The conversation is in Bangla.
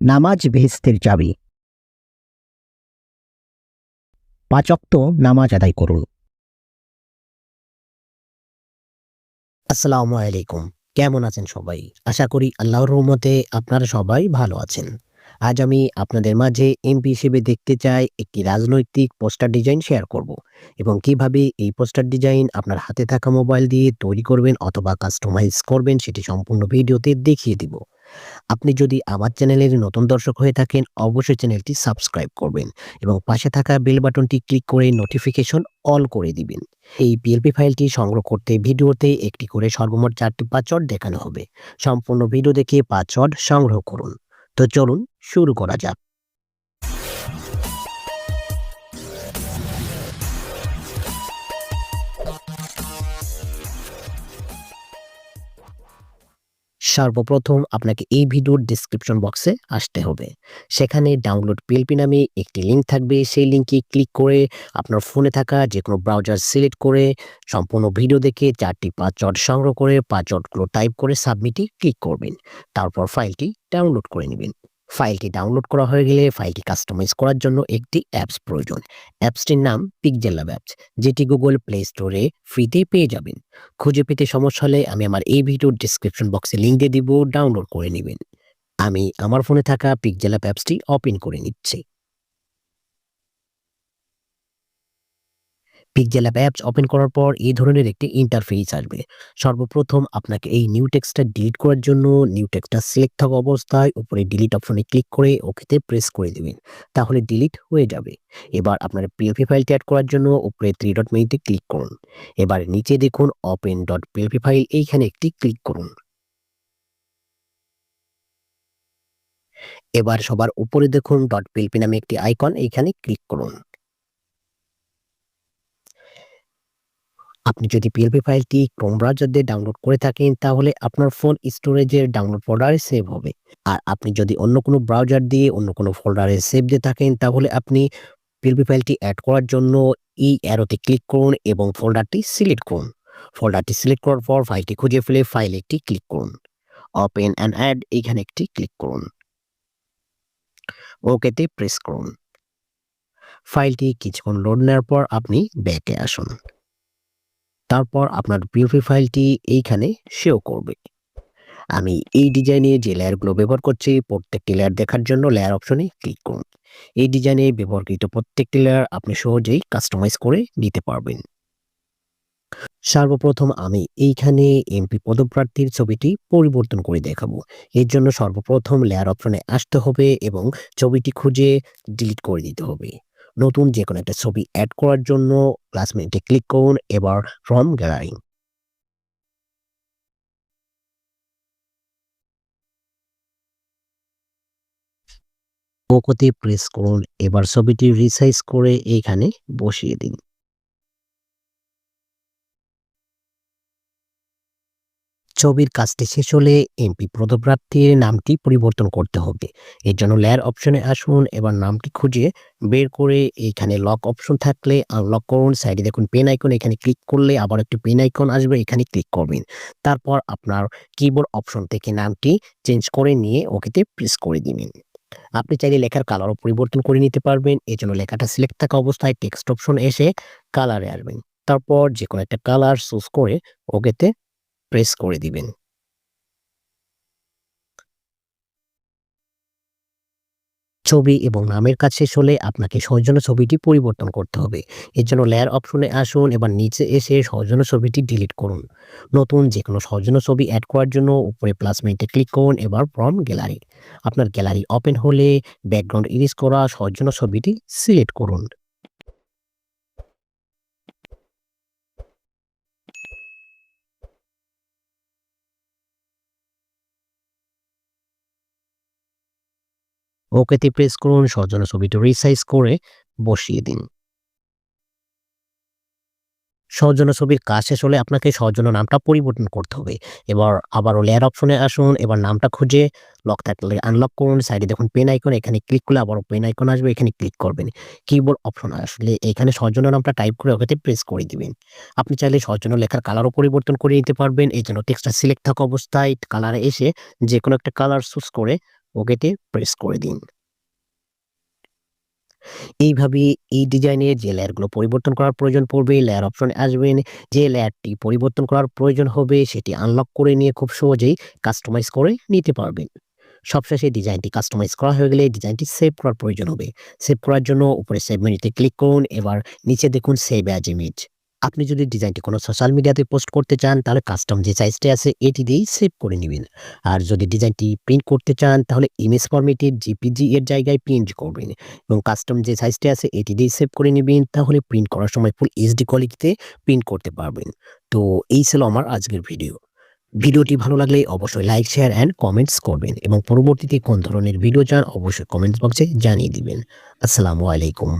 নামাজ বেহেস্তের চাবি। পাঁচক্ত নামাজ আদায় করুন। আসসালামু আলাইকুম। কেমন আছেন সবাই? আশা করি আল্লাহর রহমতে আপনারা সবাই ভালো আছেন। আজ আমি আপনাদের মাঝে এমপি হিসেবে দেখতে চাই একটি রাজনৈতিক পোস্টার ডিজাইন শেয়ার করব এবং কীভাবে এই পোস্টার ডিজাইন আপনার হাতে থাকা মোবাইল দিয়ে তৈরি করবেন অথবা কাস্টমাইজ করবেন সেটি সম্পূর্ণ ভিডিওতে দেখিয়ে দিব। আপনি যদি আমার চ্যানেলের নতুন দর্শক হয়ে থাকেন, অবশ্যই চ্যানেলটি সাবস্ক্রাইব করবেন এবং পাশে থাকা বেল বাটনটি ক্লিক করে নোটিফিকেশন অল করে দিবেন। এই পিএলপি ফাইলটি সংগ্রহ করতে ভিডিওতে একটি করে সর্বমোট চারটি পাসওয়ার্ড দেখানো হবে। সম্পূর্ণ ভিডিও দেখে পাসওয়ার্ড সংগ্রহ করুন। তো চলুন শুরু করা যাক। সর্বপ্রথম আপনাকে এই ভিডিওর ডিসক্রিপশন বক্সে আসতে হবে। সেখানে ডাউনলোড পিএলপি নামে একটি লিঙ্ক থাকবে। সেই লিঙ্কে ক্লিক করে আপনার ফোনে থাকা যে কোনো ব্রাউজার সিলেক্ট করে সম্পূর্ণ ভিডিও দেখে চারটি পাসওয়ার্ড সংগ্রহ করে পাসওয়ার্ডগুলো টাইপ করে সাবমিটে ক্লিক করবেন। তারপর ফাইলটি ডাউনলোড করে নেবেন। ফাইলটি ডাউনলোড করা হয়ে গেলে ফাইলটি কাস্টমাইজ করার জন্য একটি অ্যাপস প্রয়োজন। অ্যাপসটির নাম পিকজেলা অ্যাপস যেটি গুগল প্লে স্টোরে ফ্রিতে পেয়ে যাবেন। খুঁজে পেতে সমস্যা হলে আমি আমার এই ভিডিওর ডিসক্রিপশন বক্সে লিঙ্ক দিয়ে দিব ডাউনলোড করে নেবেন। আমি আমার ফোনে থাকা পিকজেলা অ্যাপসটি ওপেন করে নিচ্ছি। পিকজেলা অ্যাপস ওপেন করার পর এই ধরনের একটি ইন্টারফেস আসবে। সর্বপ্রথম আপনাকে এই নিউ টেক্সটটা ডিলিট করার জন্য নিউ টেক্সটটা সিলেক্ট থাকা অবস্থায় উপরে ডিলিট অপশনে ক্লিক করে ওকেতে প্রেস করে দেবেন। তাহলে ডিলিট হয়ে যাবে। এবার আপনার পিএলপি ফাইলটি অ্যাড করার জন্য উপরে থ্রি ডট মেনুতে ক্লিক করুন। এবার নিচে দেখুন ওপেন ডট পিএলপি ফাইল এইখানে একটি ক্লিক করুন। এবার সবার উপরে দেখুন ডট পিএলপি নামে একটি আইকন এইখানে ক্লিক করুন। আপনি যদি পিএলপি ফাইলটি ক্রোম ব্রাউজার দিয়ে ডাউনলোড করে থাকেন, তাহলে আপনার ফোন স্টোরেজের ডাউনলোড ফোল্ডারে সেভ হবে। আর আপনি যদি অন্য কোনো ব্রাউজার দিয়ে অন্য কোনো ফোল্ডারে সেভ দিয়ে থাকেন, তাহলে আপনি পিএলপি ফাইলটি অ্যাড করার জন্য এই অ্যারোতে ক্লিক করুন এবং ফোল্ডারটি সিলেক্ট করুন। ফোল্ডারটি সিলেক্ট করার পর ফাইলটি খুঁজে ফেলে ফাইল একটি ক্লিক করুন। ওপেন অ্যান্ড অ্যাড এইখানে একটি ক্লিক করুন। ওকেতে প্রেস করুন। ফাইলটি কিছুক্ষণ লোড নেওয়ার পর আপনি ব্যাকে আসুন। তারপর আপনার পিওপি ফাইলটি এইখানে সেও করবে। আমি এই ডিজাইনে যে লেয়ারগুলো ব্যবহার করছি, প্রত্যেকটি লেয়ার দেখার জন্য লেয়ার অপশনে ক্লিক করুন। এই ডিজাইনে ব্যবহারকৃত প্রত্যেকটি লেয়ার আপনি সহজেই কাস্টমাইজ করে নিতে পারবেন। সর্বপ্রথম আমি এইখানে এমপি পদপ্রার্থীর ছবিটি পরিবর্তন করে দেখাবো। এর জন্য সর্বপ্রথম লেয়ার অপশনে আসতে হবে এবং ছবিটি খুঁজে ডিলিট করে দিতে হবে। নতুন যে কোনো একটা ছবি অ্যাড করার জন্য প্লাস মিনিটে ক্লিক করুন, এবার ফ্রম গ্যালারি ওকোতে প্রেস করুন, এবার ছবিটি রিসাইজ করে এইখানে বসিয়ে দিন। ছবির কাজটি শেষ হলে এমপি পদপ্রার্থীর নামটি পরিবর্তন করতে হবে। এর জন্য লেয়ার অপশনে আসুন, এবার নামটি খুঁজে বের করে এইখানে লক অপশন থাকলে আনলক করুন। সাইডে দেখুন পেন আইকন এখানে ক্লিক করলে আবার একটি পেন আইকন আসবে, এখানে ক্লিক করবেন। তারপর আপনার কিবোর্ড অপশন থেকে নামটি চেঞ্জ করে নিয়ে ওকেতে প্রেস করে দিবেন। আপনি চাইলে লেখার কালারও পরিবর্তন করে নিতে পারবেন। এই জন্য লেখাটা সিলেক্ট থাকা অবস্থায় টেক্সট অপশন এসে কালারে আসবেন। তারপর যে কোনো একটা কালার চুজ করে ওকেতে প্রেস করে দিবেন। ছবি এবং নামের কাজ শেষ হলে আপনাকে সৌজন্য ছবিটি পরিবর্তন করতে হবে। এর জন্য লেয়ার অপশনে আসুন, এবার নিচে এসে সৌজন্য ছবিটি ডিলিট করুন। নতুন যে কোনো সৌজন্য ছবি অ্যাড করার জন্য উপরে প্লাস মেনুতে ক্লিক করুন, এবার ফ্রম গ্যালারি আপনার গ্যালারি ওপেন হলে ব্যাকগ্রাউন্ড ইরিজ করা সৌজন্য ছবিটি সিলেক্ট করুন। ওকেতে প্রেস করুন সৌজন্য ছবিটি রিসাইজ করে বসিয়ে দিন। সৌজন্য ছবির কাজ শেষ হলে আপনাকে সৌজন্য নামটা পরিবর্তন করতে হবে। এবার আবারও লেয়ার অপশনে আসুন, এবার নামটা খুঁজে লক থাকলে আনলক করুন সাইডে দেখুন পেন আইকন এখানে ক্লিক করলে আবারও পেন আইকন আসবে, এখানে ক্লিক করবেন। কিবোর্ড অপশন আসলে এখানে সৌজন্য নামটা টাইপ করে ওকেতে প্রেস করে দিবেন। আপনি চাইলে সৌজন্য লেখার কালারও পরিবর্তন করে নিতে পারবেন এই জন্য টেক্সটটা সিলেক্ট থাকা অবস্থায় কালারে এসে যে কোনো একটা কালার চুজ করে ওকেতে প্রেস করে দিন। এইভাবে এই ডিজাইনের যে লেয়ারগুলো পরিবর্তন করার প্রয়োজন পড়বে লেয়ার অপশন আসবেন, যে লেয়ারটি পরিবর্তন করার প্রয়োজন হবে সেটি আনলক করে নিয়ে খুব সহজেই কাস্টমাইজ করে নিতে পারবেন। সবশেষে ডিজাইনটি কাস্টমাইজ করা হয়ে গেলে ডিজাইনটি সেভ করার প্রয়োজন হবে। সেভ করার জন্য উপরে সেভ মেনুতে ক্লিক করুন, এবার নিচে দেখুন সেভ অ্যাজ ইমেজ আপনি যদি ডিজাইনটি কোনো সোশ্যাল মিডিয়াতে পোস্ট করতে চান, তাহলে কাস্টম যে সাইজটি আছে, এটি দিয়েই সেভ করে নেবেন। আর যদি ডিজাইনটি প্রিন্ট করতে চান, তাহলে ইমেজ ফরম্যাটের জিপিজি এর জায়গায় প্রিন্ট করবেন এবং কাস্টম যে সাইজটি আছে, এটি দিয়েই সেভ করে নেবেন। তাহলে প্রিন্ট করার সময় ফুল এইচডি কোয়ালিটিতে প্রিন্ট করতে পারবেন। তো এই ছিল আমার আজকের ভিডিও ভিডিওটি ভালো লাগলে অবশ্যই লাইক শেয়ার অ্যান্ড কমেন্টস করবেন এবং পরবর্তীতে কোন ধরনের ভিডিও চান, অবশ্যই কমেন্টস বক্সে জানিয়ে দিবেন। আসসালামু আলাইকুম।